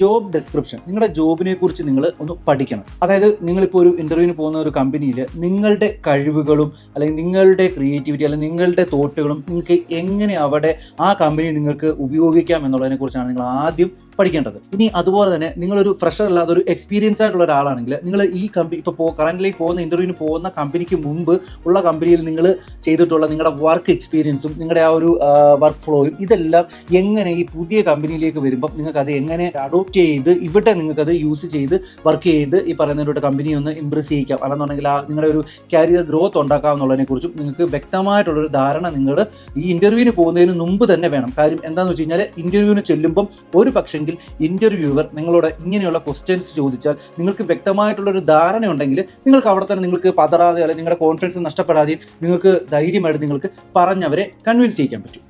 Job description നിങ്ങളുടെ ജോബിനെ കുറിച്ച് നിങ്ങൾ ഒന്ന് പഠിക്കണം. അതായത് നിങ്ങളിപ്പോൾ ഒരു ഇന്റർവ്യൂവിന് പോകുന്ന ഒരു കമ്പനിയിൽ നിങ്ങളുടെ കഴിവുകളും അല്ലെങ്കിൽ നിങ്ങളുടെ ക്രിയേറ്റിവിറ്റി അല്ലെങ്കിൽ നിങ്ങളുടെ തോട്ടുകളും നിങ്ങൾക്ക് എങ്ങനെ അവിടെ ആ കമ്പനി നിങ്ങൾക്ക് ഉപയോഗിക്കാം എന്നുള്ളതിനെ കുറിച്ചാണ് നിങ്ങൾ ആദ്യം പഠിക്കേണ്ടത്. ഇനി അതുപോലെ തന്നെ നിങ്ങളൊരു ഫ്രഷർ അല്ലാതെ ഒരു എക്സ്പീരിയൻസ് ആയിട്ടുള്ള ഒരാളാണെങ്കിൽ നിങ്ങൾ ഈ കമ്പനി ഇപ്പോൾ കറന്റ് പോകുന്ന ഇന്റർവ്യൂവിന് പോകുന്ന കമ്പനിക്ക് മുമ്പ് ഉള്ള കമ്പനിയിൽ നിങ്ങൾ ചെയ്തിട്ടുള്ള നിങ്ങളുടെ വർക്ക് എക്സ്പീരിയൻസും നിങ്ങളുടെ ആ ഒരു വർക്ക് ഫ്ലോയും ഇതെല്ലാം എങ്ങനെ ഈ പുതിയ കമ്പനിയിലേക്ക് വരുമ്പം നിങ്ങൾക്ക് അത് എങ്ങനെ അഡോപ്റ്റ് ചെയ്ത് ഇവിടെ നിങ്ങൾക്ക് അത് യൂസ് ചെയ്ത് വർക്ക് ചെയ്ത് ഈ പറയുന്നതിലൂടെ കമ്പനി ഒന്ന് ഇംപ്രസ് ചെയ്യിക്കാം. അല്ലെന്നുണ്ടെങ്കിൽ ആ നിങ്ങളുടെ ഒരു കരിയർ ഗ്രോത്ത് ഉണ്ടാക്കാം എന്നുള്ളതിനെക്കുറിച്ചും നിങ്ങൾക്ക് വ്യക്തമായിട്ടുള്ളൊരു ധാരണ നിങ്ങൾ ഈ ഇന്റർവ്യൂവിന് പോകുന്നതിന് മുമ്പ് തന്നെ വേണം. കാര്യം എന്താണെന്ന് വെച്ച് കഴിഞ്ഞാൽ ഇന്റർവ്യൂവിന് ചെല്ലുമ്പം ഒരു പക്ഷെങ്കിൽ ഇന്റർവ്യൂവർ നിങ്ങളോട് ഇങ്ങനെയുള്ള ക്വസ്റ്റ്യൻസ് ചോദിച്ചാൽ നിങ്ങൾക്ക് വ്യക്തമായിട്ടുള്ളൊരു ധാരണ ഉണ്ടെങ്കിൽ നിങ്ങൾക്ക് അവിടെ തന്നെ നിങ്ങൾക്ക് പതറാതെ അല്ലെങ്കിൽ നിങ്ങളുടെ കോൺഫിഡൻസ് നഷ്ടപ്പെടാതെയും നിങ്ങൾക്ക് ധൈര്യമായിട്ട് നിങ്ങൾക്ക് പറഞ്ഞവരെ കൺവിൻസ് ചെയ്യിക്കാൻ പറ്റും.